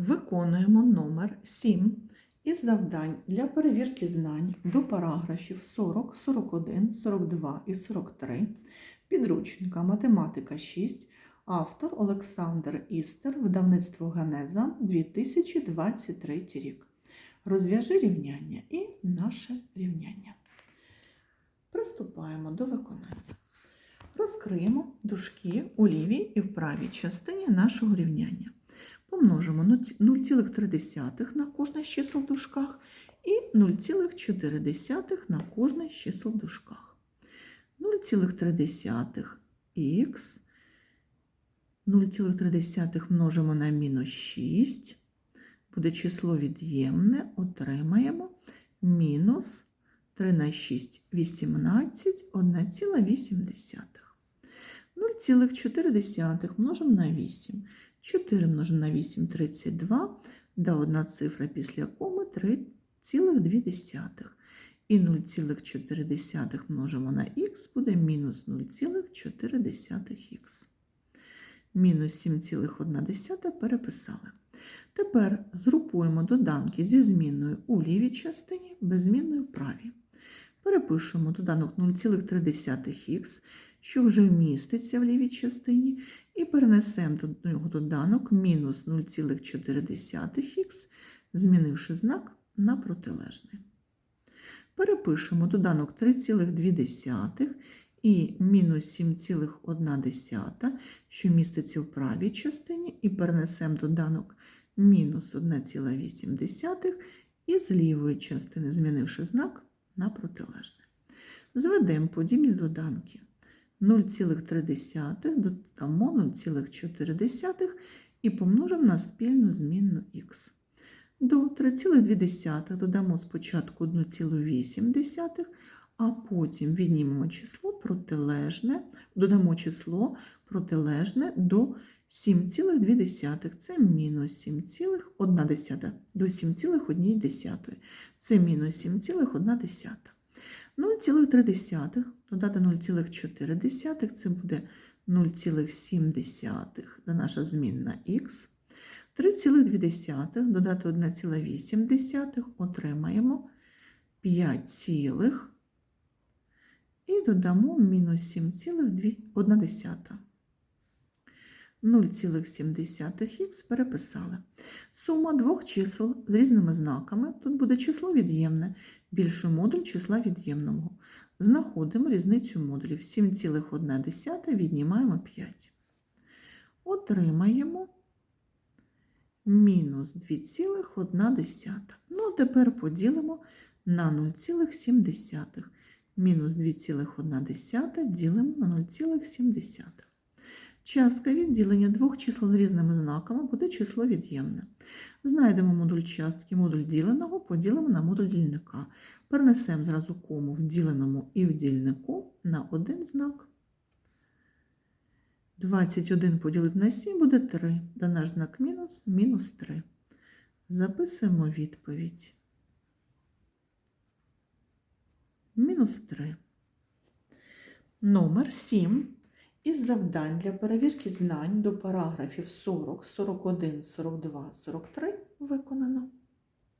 Виконуємо номер 7 із завдань для перевірки знань до параграфів 40, 41, 42 і 43 підручника Математика 6, автор Олександр Істер, видавництво Генеза 2023 рік. Розв'яжи рівняння і наше рівняння. Приступаємо до виконання. Розкриємо дужки у лівій і в правій частині нашого рівняння. Помножимо 0,3 на кожне з чисел в дужках і 0,4 на кожне з чисел в дужках. 0,3х 0,3 множимо на мінус 6, буде число від'ємне, отримаємо мінус 3 на 6 – 18, 1,8. 0,4 множимо на 8. 4 множимо на 8 – 32, да одна цифра після коми 3,2. І 0,4 множимо на х буде мінус 0,4х. Мінус 7,1 переписали. Тепер згрупуємо доданки зі змінною у лівій частині, без змінної в правій. Перепишемо доданок 0,3х, що вже міститься в лівій частині, і перенесемо до нього доданок мінус 0,4х, змінивши знак на протилежний. Перепишемо доданок 3,2 і мінус 7,1, що міститься в правій частині, і перенесемо доданок мінус 1,8 і з лівої частини, змінивши знак на протилежний. Зведемо подібні доданки. 0,3 додамо 0,4 і помножимо на спільну змінну х. До 3,2 додамо спочатку 1,8, а потім віднімемо число протилежне, додамо число протилежне до 7,2. Це мінус 7,1 до 7,1. Це мінус 7,1. 0,3 додати 0,4, це буде 0,7 це наша змінна х. 3,2 додати 1,8 отримаємо 5, цілих і додамо мінус 7,1. 0,7х переписали. Сума двох чисел з різними знаками. Тут буде число від'ємне, більший модуль числа від'ємного. Знаходимо різницю модулів. 7,1 віднімаємо 5. Отримаємо мінус 2,1. Ну, а тепер поділимо на 0,7. Мінус 2,1 ділимо на 0,7. Частка відділення двох чисел з різними знаками буде число від'ємне. Знайдемо модуль частки, модуль діленого поділимо на модуль дільника. Перенесемо зразу кому в діленому і в дільнику на один знак. 21 поділити на 7 буде 3. Да наш знак мінус мінус 3. Записуємо відповідь. Мінус 3. Номер 7. Із завдань для перевірки знань до параграфів 40, 41, 42, 43 виконано.